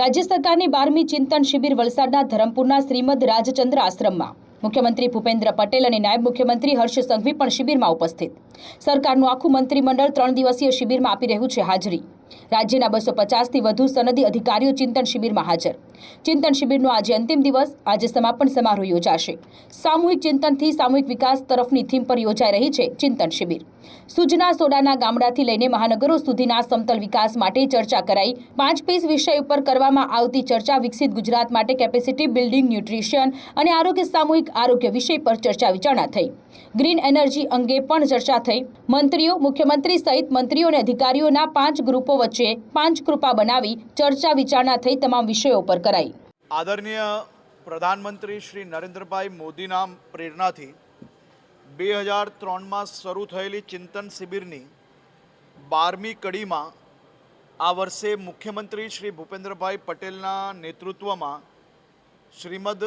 રાજ્ય સરકારની બારમી ચિંતન શિબિર વલસાડના ધરમપુરના શ્રીમદ રાજચંદ્ર આશ્રમમાં. મુખ્યમંત્રી ભૂપેન્દ્ર પટેલ અને નાયબ મુખ્યમંત્રી હર્ષ સંઘવી પણ શિબિરમાં ઉપસ્થિત. સરકારનું આખું મંત્રીમંડળ ત્રણ દિવસીય શિબિરમાં આપી રહ્યું છે હાજરી. રાજ્યના બસો પચાસથી વધુ સનદી અધિકારીઓ ચિંતન શિબિરમાં હાજર. ચિંતન શિબિરનો આજે અંતિમ દિવસ, આજે સમાપન સમારોહ યોજાશે. સામૂહિક ચિંતનથી સામૂહિક વિકાસ તરફની થીમ પર યોજાઈ રહી છે ચિંતન શિબિર. સુજના સોડાના ગામડાથી લઈને મહાનગરો સુધીના સમતલ વિકાસ માટે ચર્ચા કરાઈ. પાંચ પીસ વિષય ઉપર કરવામાં આવતી ચર્ચા વિકસિત ગુજરાત માટે કેપેસિટી બિલ્ડિંગ, ન્યુટ્રિશન અને આરોગ્ય સામૂહિક આરોગ્ય વિષય પર ચર્ચા વિચારણા થઈ. ગ્રીન એનર્જી અંગે પણ ચર્ચા થઈ. મંત્રીઓ, મુખ્યમંત્રી સહિત મંત્રીઓ અને અધિકારીઓના પાંચ ગ્રુપો વચ્ચે પાંચ કૃપા બનાવી ચર્ચા વિચારણા થઈ તમામ વિષયો પર કરાઈ. આદરણીય પ્રધાનમંત્રી શ્રી નરેન્દ્રભાઈ મોદીના પ્રેરણાથી બે હજાર ત્રણમાં શરૂ થયેલી ચિંતન શિબિરની બારમી કડીમાં આ વર્ષે મુખ્યમંત્રી શ્રી ભૂપેન્દ્રભાઈ પટેલના નેતૃત્વમાં શ્રીમદ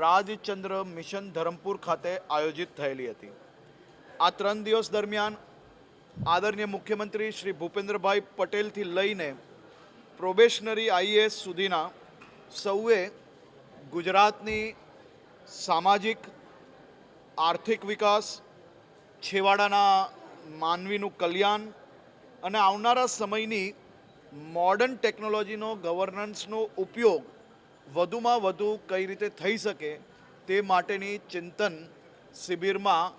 રાજચંદ્ર મિશન ધરમપુર ખાતે આયોજિત થયેલી હતી. આ ત્રણ દિવસ દરમિયાન આદરણીય મુખ્યમંત્રી શ્રી ભૂપેન્દ્રભાઈ પટેલથી લઈને પ્રોબેશનરી આઈએએસ સુધીના સૌએ ગુજરાતની સામાજિક, આર્થિક વિકાસ, છેવાડાના માનવીનું કલ્યાણ અને આવનારા સમયની મોડર્ન ટેકનોલોજીનો ગવર્નન્સનો ઉપયોગ વધુમાં વધુ કઈ રીતે થઈ શકે તે માટેની ચિંતન શિબિરમાં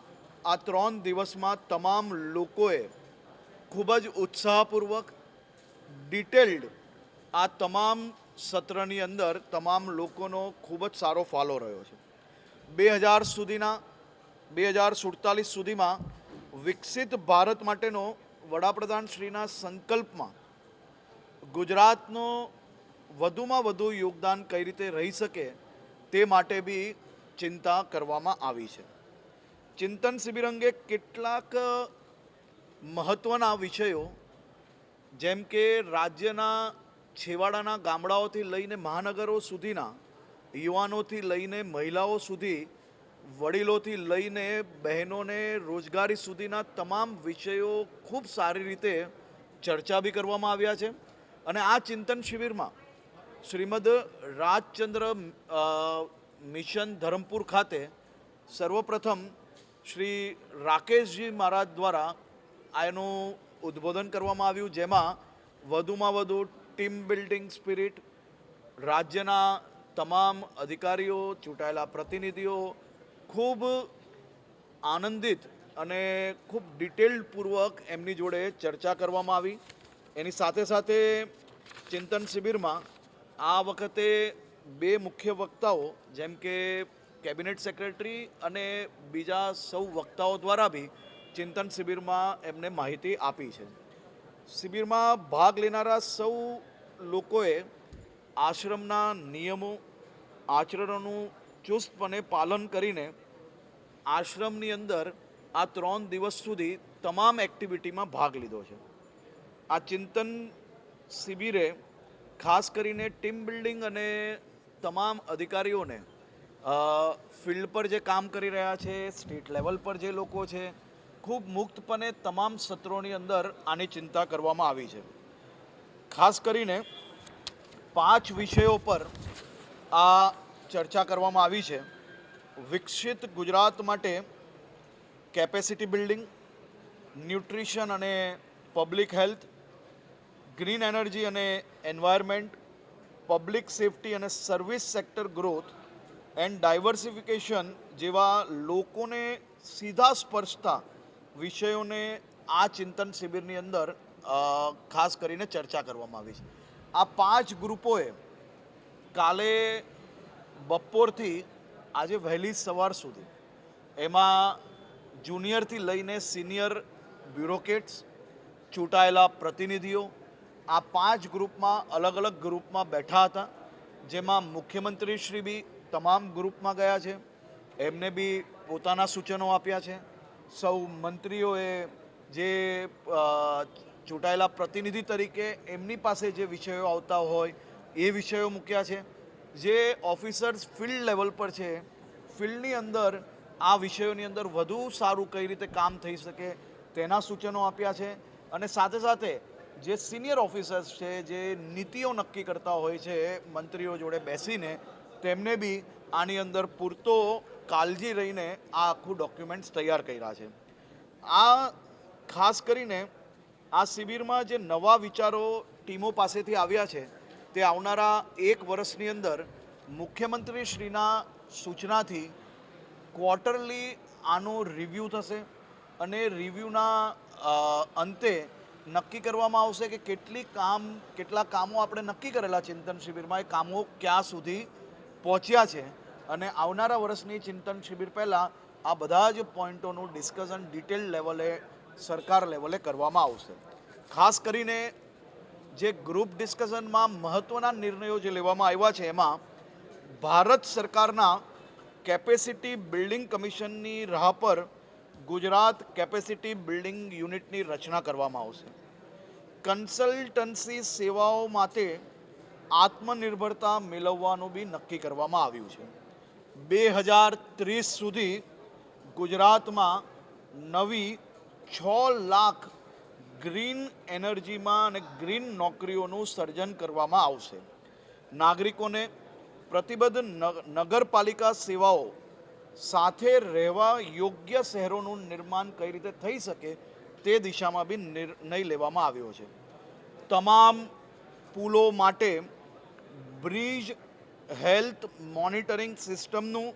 આ ત્રણ દિવસમાં તમામ લોકોએ ખૂબ જ ઉત્સાહપૂર્વક ડિટેલ્ડ આ તમામ સત્રની અંદર તમામ લોકોનો ખૂબ જ સારો ફાળો રહ્યો છે. બે હજાર સુધીના, બે હજાર સુડતાલીસ સુધીમાં વિકસિત ભારત માટેનો વડાપ્રધાન શ્રીના સંકલ્પમાં ગુજરાતનો વધુમાં વધુ યોગદાન કઈ રીતે રહી શકે તે માટે બી ચિંતા કરવામાં આવી છે. ચિંતન શિબિર અંગે કેટલાક મહત્ત્વના વિષયો, જેમ કે રાજ્યના છેવાડાના ગામડાઓથી લઈને મહાનગરો સુધીના, યુવાનોથી લઈને મહિલાઓ સુધી, વડીલોથી લઈને બહેનોને રોજગારી સુધીના તમામ વિષયો ખૂબ સારી રીતે ચર્ચા બી કરવામાં આવ્યા છે. અને આ ચિંતન શિબિરમાં શ્રીમદ રાજચંદ્ર મિશન ધરમપુર ખાતે સર્વપ્રથમ શ્રી રાકેશજી મહારાજ દ્વારા આ એનું ઉદ્બોધન કરવામાં આવ્યું, જેમાં વધુમાં વધુ ટીમ બિલ્ડિંગ સ્પિરિટ, રાજ્યના તમામ અધિકારીઓ, ચૂંટાયેલા પ્રતિનિધિઓ ખૂબ આનંદિત અને ખૂબ ડિટેલ્ડપૂર્વક એમની જોડે ચર્ચા કરવામાં આવી. એની સાથે સાથે ચિંતન શિબિરમાં આ વખતે બે મુખ્ય વક્તાઓ, જેમ કે કેબિનેટ સેક્રેટરી અને બીજા સૌ વક્તાઓ દ્વારા બી ચિંતન શિબિરમાં એમને માહિતી આપી છે. શિબિરમાં ભાગ લેનારા સૌ લોકોએ આશ્રમના નિયમો, આચરણોનું ચુસ્તપણે પાલન કરીને આશ્રમની અંદર આ ત્રણ દિવસ સુધી તમામ એક્ટિવિટીમાં ભાગ લીધો છે. આ ચિંતન શિબિરે ખાસ કરીને ટીમ બિલ્ડિંગ અને તમામ અધિકારીઓને ફિલ્ડ પર જે કામ કરી રહ્યા છે, સ્ટેટ લેવલ પર જે લોકો છે, ખૂબ મુક્તપણે તમામ સત્રોની અંદર આની ચિંતા કરવામાં આવી છે. ખાસ કરીને પાંચ વિષયો પર આ ચર્ચા કરવામાં આવી છે. વિકસિત ગુજરાત માટે કેપેસિટી બિલ્ડિંગ, ન્યુટ્રિશન અને પબ્લિક હેલ્થ ગ્રીન એનર્જી અને એન્વાયરમેન્ટ, પબ્લિક સેફટી અને service sector growth and diversification જેવા લોકોને સીધા સ્પર્શતા વિષયોને આ ચિંતન શિબિરની અંદર ખાસ કરીને ચર્ચા કરવામાં આવી છે. આ પાંચ ગ્રુપોએ કાલે બપોરથી આજે વહેલી સવાર સુધી એમાં જુનિયરથી લઈને સિનિયર બ્યુરોક્રેટ્સ ચૂંટાયેલા પ્રતિનિધિઓ આ પાંચ ગ્રુપમાં અલગ અલગ ગ્રુપમાં બેઠા હતા, જેમાં મુખ્યમંત્રી શ્રી બી તમામ ગ્રુપમાં ગયા છે. એમને બી પોતાના સૂચનો આપ્યા છે. સૌ મંત્રીઓએ જે ચૂંટાયેલા પ્રતિનિધિ તરીકે એમની પાસે જે વિષયો આવતા હોય, એ વિષયો મૂક્યા છે. જે ઓફિસર્સ ફિલ્ડ લેવલ પર છે, ફિલ્ડની અંદર આ વિષયોની અંદર વધુ સારું કઈ રીતે કામ થઈ શકે તેના સૂચનો આપ્યા છે. અને સાથે સાથે જે સિનિયર ઓફિસર્સ છે, જે નીતિઓ નક્કી કરતા હોય છે, મંત્રીઓ જોડે બેસીને, તેમને બી આની અંદર પૂરતો કાળજી રહીને આ આખું ડોક્યુમેન્ટ્સ તૈયાર કર્યા છે. આ ખાસ કરીને આ શિબિરમાં જે નવા વિચારો ટીમો પાસેથી આવ્યા છે, તે આવનારા એક વર્ષની અંદર મુખ્યમંત્રી શ્રીના સૂચનાથી ક્વાર્ટરલી આનો રિવ્યૂ થશે અને રિવ્યૂના અંતે નક્કી કરવામાં આવશે કે કેટલી કામ, કેટલા કામો આપણે નક્કી કરેલા ચિંતન શિબિરમાં, એ કામો ક્યાં સુધી પહોંચ્યા છે અને આવનારા વર્ષની ચિંતન શિબિર પહેલાં આ બધા જ પોઈન્ટોનું ડિસ્કશન ડિટેલ લેવલે, સરકાર લેવલે કરવામાં આવશે. ખાસ કરીને જે ગ્રુપ ડિસ્કશનમાં મહત્ત્વના નિર્ણયો જે લેવામાં આવ્યા છે એમાં ભારત સરકારના કેપેસિટી બિલ્ડિંગ કમિશનની રાહ પર ગુજરાત કેપેસિટી બિલ્ડિંગ યુનિટની રચના કરવામાં આવશે. કન્સલ્ટન્સી સેવાઓ માટે આત્મનિર્ભરતા મેળવવાનું બી નક્કી કરવામાં આવ્યું છે. બે હજાર ત્રીસ સુધી ગુજરાતમાં નવી છ લાખ ગ્રીન એનર્જીમાં અને ગ્રીન નોકરીઓનું સર્જન કરવામાં આવશે. નાગરિકોને પ્રતિબદ્ધ નગરપાલિકા સેવાઓ સાથે રહેવા યોગ્ય શહેરોનું નિર્માણ કઈ રીતે થઈ શકે તે દિશામાં બી નિર્ણય લેવામાં આવ્યો છે. તમામ પુલો માટે બ્રિજ હેલ્થ મોનિટરિંગ સિસ્ટમનું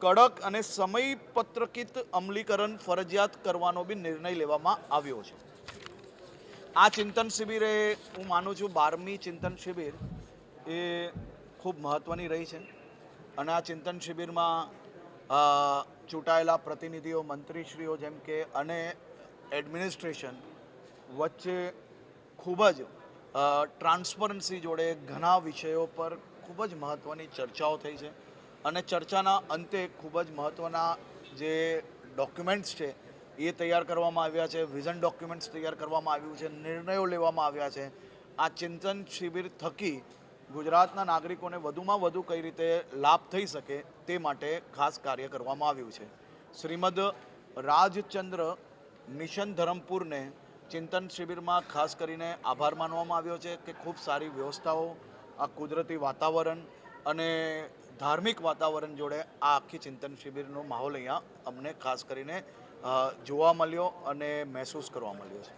કડક અને સમયપત્રકિત અમલીકરણ ફરજિયાત કરવાનો બી નિર્ણય લેવામાં આવ્યો છે. આ ચિંતન શિબિરે હું માનું છું બારમી ચિંતન શિબિર એ ખૂબ મહત્ત્વની રહી છે અને આ ચિંતન શિબિરમાં ચૂંટાયેલા પ્રતિનિધિઓ, મંત્રીશ્રીઓ જેમ કે, અને એડમિનિસ્ટ્રેશન વચ્ચે ખૂબ જ ટ્રાન્સપરન્સી જોડે ઘણા વિષયો પર ખૂબ જ મહત્ત્વની ચર્ચાઓ થઈ છે. અને ચર્ચાના અંતે ખૂબ જ મહત્ત્વના જે ડોક્યુમેન્ટ્સ છે, એ તૈયાર કરવામાં આવ્યા છે. વિઝન ડોક્યુમેન્ટ્સ તૈયાર કરવામાં આવ્યું છે. નિર્ણયો લેવામાં આવ્યા છે. આ ચિંતન શિબિર થકી ગુજરાતના નાગરિકોને વધુમાં વધુ કઈ રીતે લાભ થઈ શકે તે માટે ખાસ કાર્ય કરવામાં આવ્યું છે. શ્રીમદ રાજચંદ્ર મિશન ધરમપુરને ચિંતન શિબિરમાં ખાસ કરીને આભાર માનવામાં આવ્યો છે કે ખૂબ સારી વ્યવસ્થાઓ, આ કુદરતી વાતાવરણ અને ધાર્મિક વાતાવરણ જોડે આ આખી ચિંતન શિબિરનો માહોલ અહીંયા અમને ખાસ કરીને જોવા મળ્યો અને મહેસૂસ કરવા મળ્યો છે.